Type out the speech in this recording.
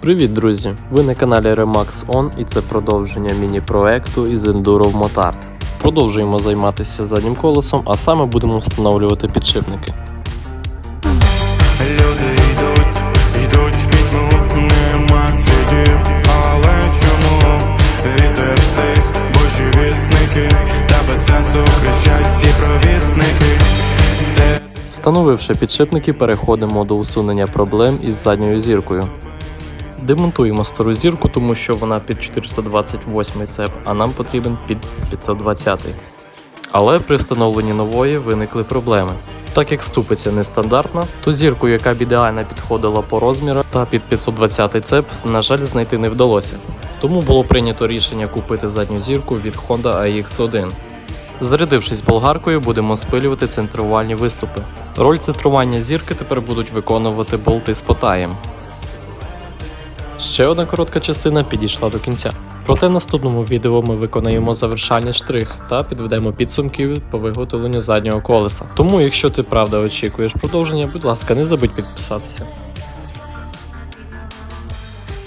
Привіт, друзі! Ви на каналі Remax On і це продовження міні-проекту із Enduro в Motard. Продовжуємо займатися заднім колесом, а саме будемо встановлювати підшипники. Люди йдуть, йдуть пітьму, нема слідів, але чому вітер стих, бо живі без сенсу кричать. Встановивши підшипники, переходимо до усунення проблем із задньою зіркою. Демонтуємо стару зірку, тому що вона під 428 цеп, а нам потрібен під 520. Але при встановленні нової виникли проблеми. Так як ступиця нестандартна, то зірку, яка б ідеально підходила по розміру та під 520 цеп, на жаль, знайти не вдалося. Тому було прийнято рішення купити задню зірку від Honda AX1. Зарядившись болгаркою, будемо спилювати центрувальні виступи. Роль центрування зірки тепер будуть виконувати болти з потаєм. Ще одна коротка частина підійшла до кінця. Проте в наступному відео ми виконаємо завершальний штрих та підведемо підсумки по виготовленню заднього колеса. Тому, якщо ти правда очікуєш продовження, будь ласка, не забудь підписатися.